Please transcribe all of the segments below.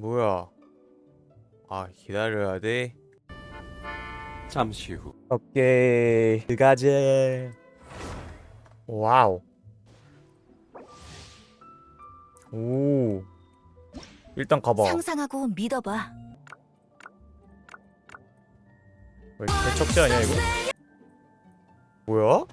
뭐야? 아 기다려야 돼. 잠시 후 오케이 가자. 와우. 오. 일단 가봐. 상상하고 믿어봐. 왜 개척지 아니야 이거? 뭐야?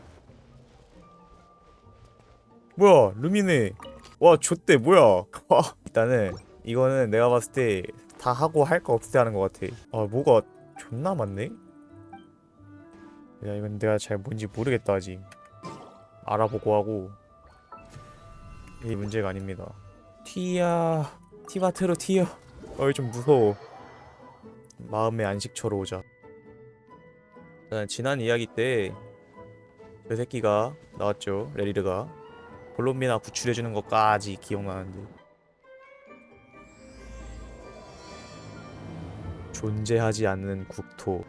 뭐야 루미네 와 좆대 뭐야 와 일단은 이거는 내가 봤을 때 다 하고 할 거 없을 때 하는 거 같아. 아 뭐가 존나 많네? 야 이건 내가 잘 뭔지 모르겠다 아직. 알아보고 하고. 이게 문제가 아닙니다. 티야 티바트로 튀어. 어이 좀 무서워. 마음의 안식처로 오자. 지난 이야기 때 그 새끼가 나왔죠 레리르가. 콜롬비나 구출해주는 것까지 기억나는데 존재하지 않는 국토.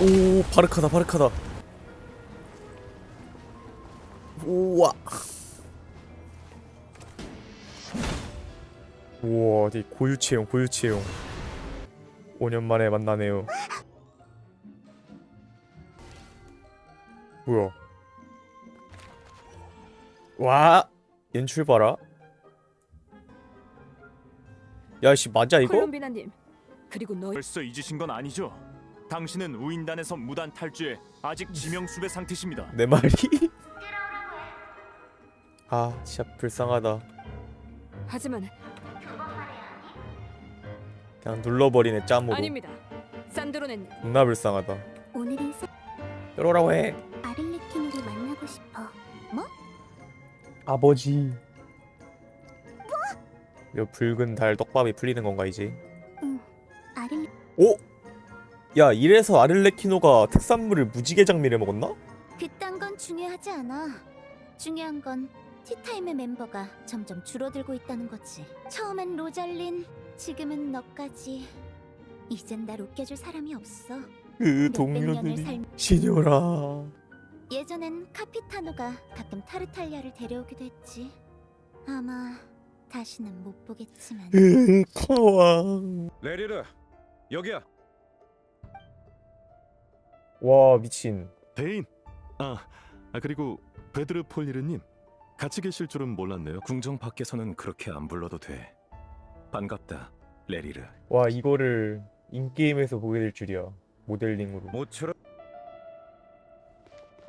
오 바르카다 바르카다. 우와. 우와 되게 고유체형 고유체형 5년 만에 만나네요. 뭐야? 와 연출 봐라. 야씨 맞아 이거? 콜롬비나님 그리고 너희 벌써 잊으신 건 아니죠? 당신은 우인단에서 무단 탈주해 아직 지명수배 상태십니다. 내 말이? 아 진짜 불쌍하다. 하지만 그냥 눌러버리네 짬으로. 아닙니다. 산드로네님 겁나 불쌍하다. 오늘은 사- 들어오라고 해. 아를레키누를 만나고 싶어. 아버지. 이 붉은 달 떡밥이 풀리는 건가 이제? 아를레 오? 야 이래서 아를레키노가 특산물을 무지개 장미를 먹었나? 그딴 건 중요하지 않아. 중요한 건 티타임의 멤버가 점점 줄어들고 있다는 거지. 처음엔 로잘린, 지금은 너까지. 이젠 날 웃겨줄 사람이 없어. 그 동료들이 삶. 시녀라. 예전엔 카피타노가 가끔 타르탈리아를 데려오기도 했지. 아마 다시는 못 보겠지만. 으 카왕. 레리르 여기야 와 미친. 대인. 아, 아 그리고 베드르 폴리르님 같이 계실 줄은 몰랐네요. 궁정 밖에서는 그렇게 안 불러도 돼. 반갑다, 레리르. 와 이거를 인게임에서 보게 될 줄이야 모델링으로 모처럼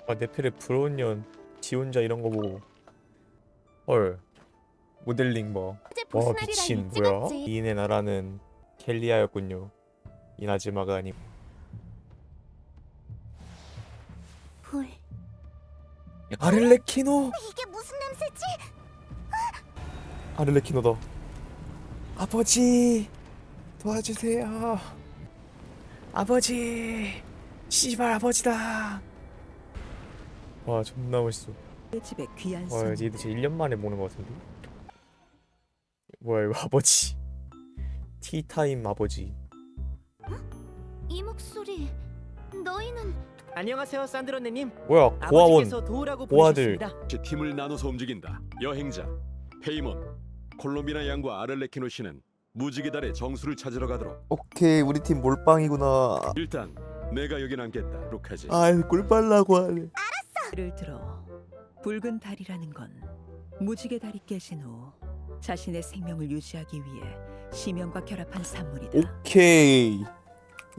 아 네펠의 부러운 년 지혼자 이런 거 보고 헐 모델링 봐와 미친 뭐야? 이인의 나라는 켈리아였군요. 이나즈마가 아니고 볼. 아를레키노? 이게 무슨 냄새지? 아를레키노다. 아버지 도와주세요. 아버지 씨발 아버지다. 와 존나 멋있어. 집에 귀한 와 손. 얘도 진짜 1년 만에 보는 것 같은데 뭐야 이거 아버지 티타임 아버지 이 목소리. 너희는 안녕하세요 산드로네님 뭐야 고아원 아버지께서 도우라고 고아들. 제 팀을 나눠서 움직인다. 여행자 페이몬, 콜롬비나 양과 아를레키노 씨는 무지개 달의 정수를 찾으러 가도록. 오케이 우리 팀 몰빵이구나 일단 내가 여기 남겠다. 루카지. 아 꿀빨라고 하네 예를 들어 붉은 달이라는 건 무지개 달이 깨진 후 자신의 생명을 유지하기 위해 심연과 결합한 산물이다. 오케이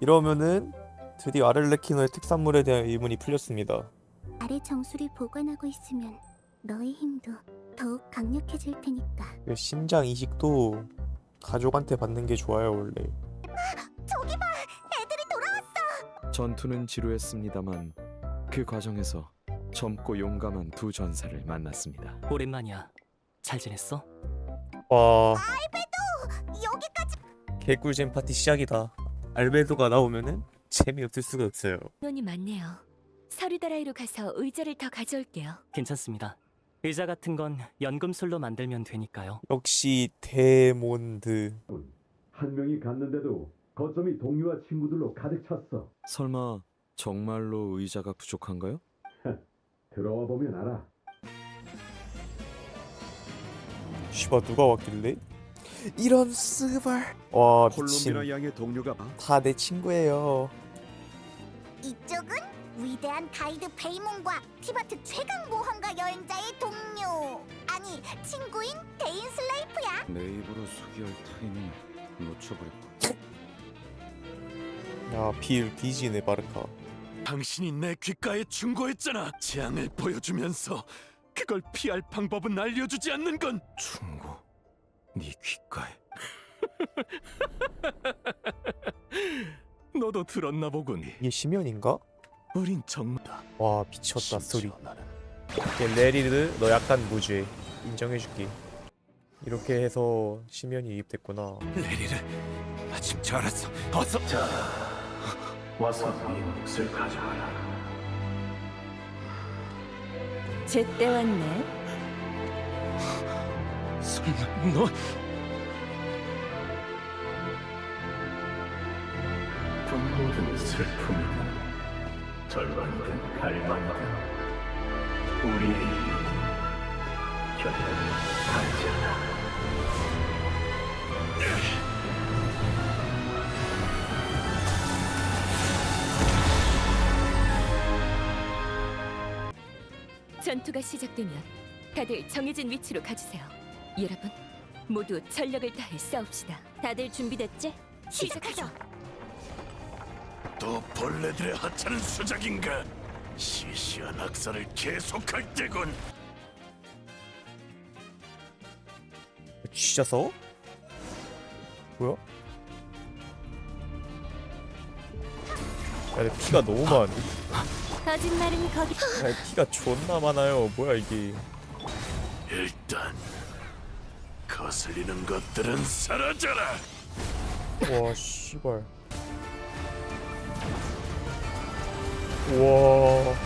이러면은 드디어 아를레키노의 특산물에 대한 의문이 풀렸습니다 아래 정수를 보관하고 있으면 너의 힘도 더욱 강력해질 테니까. 그 심장 이식도 가족한테 받는 게 좋아요 원래 저기 봐, 애들이 돌아왔어. 전투는 지루했습니다만 그 과정에서 젊고 용감한 두 전사를 만났습니다. 오랜만이야 잘 지냈어? 와 여기까지. 개꿀잼 파티 시작이다 알베도가 나오면은 재미없을 수가 없어요 논이 많네요. 서리다라이로 가서 의자를 더 가져올게요. 괜찮습니다 의자 같은 건 연금술로 만들면 되니까요 역시 데몬드 한 명이 갔는데도 거점이 동료와 친구들로 가득 찼어. 설마 정말로 의자가 부족한가요? 들어와 보면 알아. 씨발 누가 왔길래? 이런 스발. 와 미친. 콜롬비나 양의 동료가 다 내 친구예요. 이쪽은 위대한 가이드 베이몬과 티바트 최강 모험가 여행자의 동료. 아니 친구인 데인 슬레이프야. 내 입으로 소개할 타이밍 놓쳐버렸고. 야빌 뒤지네 바르카. 당신이 내 귓가에 충고했잖아. 재앙을 보여주면서 그걸 피할 방법은 알려주지 않는 건 충고. 네 귓가에. 너도 들었나 보군. 이게 심연인가? 우린 정말 와 미쳤다 소리 심지어 나는 레리드 너 약간 무죄 인정해줄게 이렇게 해서 심연이 이입됐구나 레리를 마침 잘 알았어. 어서. 자, 와서 네 몫을 가져와라. 제때 왔네. 설마 너? 모든 슬픔이든 절망이든 갈망이든 우리의 결코 닿지 않아 전투가 시작되면 다들 정해진 위치로 가주세요. 여러분, 모두 전력을 다해 싸웁시다. 다들 준비됐지? 시작하죠. 또 벌레들의 하찮은 수작인가? 시시한 악사를 계속할 때군. 진짜 싸워? 뭐야? 야, 내 피가 너무 많. 거짓말은 거기 야, 피가 존나 많아요. 뭐야 이게? 일단 거슬리는 것들은 사라져라. 와, 씨발. 와,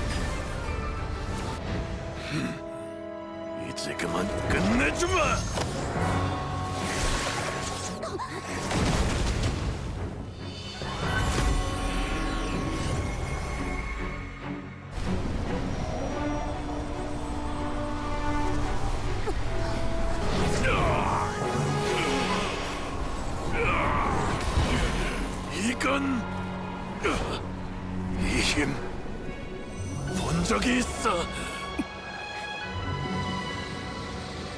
이제 그만 끝내주마. 이건 이힘 본 적이 있어.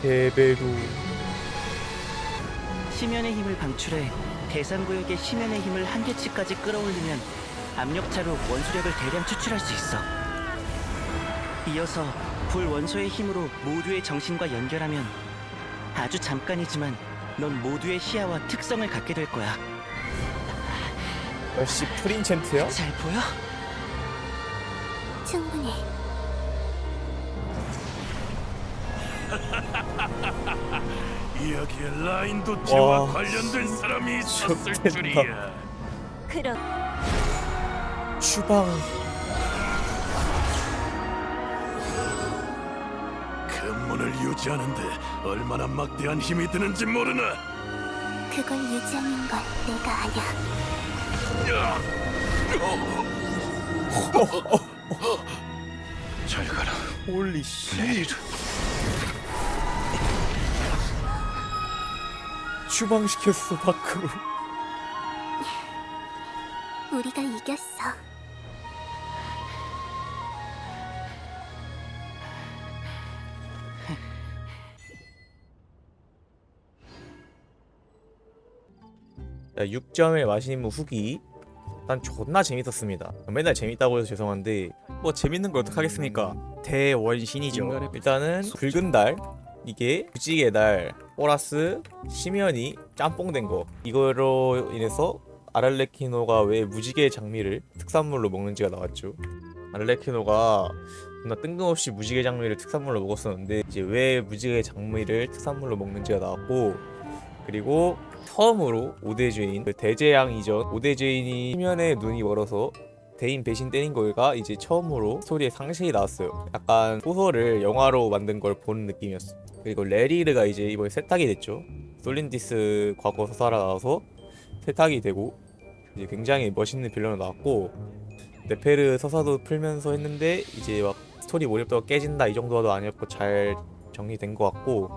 베베루. 심연의 힘을 방출해 대상 구역의 심연의 힘을 한계치까지 끌어올리면 압력차로 원수력을 대량 추출할 수 있어. 이어서 불 원소의 힘으로 모두의 정신과 연결하면 아주 잠깐이지만 넌 모두의 시야와 특성을 갖게 될 거야. 역시 프린챈트야? 잘 보여? 충분해 이야기에 라인 도티와 와, 관련된 사람이 있었을 좋겠다. 줄이야. 그럼 추방. 근문을 유지하는데 얼마나 막대한 힘이 드는지 모르나? 그걸 유지하는 건 내가 아냐 야! 잘 가라, 홀리 씨. 레이르. 추방시켰어 밖으로. 우리가 이겼어 야, 6점의 맛있는 후기. 난 존나 재밌었습니다. 맨날 재밌다고 해서 죄송한데 뭐 재밌는 걸 어떡하겠습니까? 대원신이죠. 일단은 붉은 달 이게 무지개 달 보라스 심연이 짬뽕된 거 이거로 인해서 아랄레키노가 왜 무지개 장미를 특산물로 먹는지가 나왔죠. 아랄레키노가 존나 뜬금없이 무지개 장미를 특산물로 먹었었는데 이제 왜 무지개 장미를 특산물로 먹는지가 나왔고 그리고 처음으로 오대죄인 그 대재앙 이전 오대죄인이 심연에 눈이 멀어서 대인 배신 때린 거가 이제 처음으로 스토리에 상세히 나왔어요. 약간 소설을 영화로 만든 걸 본 느낌이었어. 그리고 레리르가 이제 이번에 세탁이 됐죠. 솔린디스 과거 서사라 나와서 세탁이 되고 이제 굉장히 멋있는 빌런으로 나왔고 네페르 서사도 풀면서 했는데 이제 막 스토리 몰입도가 깨진다 이 정도도 아니었고 잘 정리된 것 같고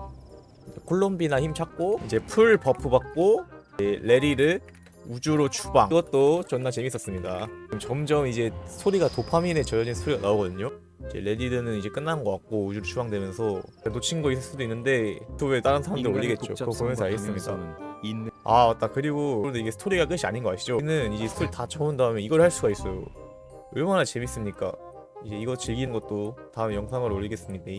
콜롬비나 힘 찾고 이제 풀 버프 받고 레리를 우주로 추방. 이것도 존나 재밌었습니다. 점점 이제 스토리가 도파민에 젖어진 스토리가 나오거든요. 이제 레디드는 이제 끝난 것 같고 우주로 추방되면서 놓친 거 있을 수도 있는데 또왜 다른 사람들 올리겠죠? 그거 보면서 알겠습니다. 인내 아 맞다. 그리고 그런데 이게 스토리가 끝이 아닌 거 아시죠? 우리는 이제 스토리 다 적은 다음에 이걸 할 수가 있어요. 얼마나 재밌습니까? 이제 이거 즐기는 것도 다음 영상으로 올리겠습니다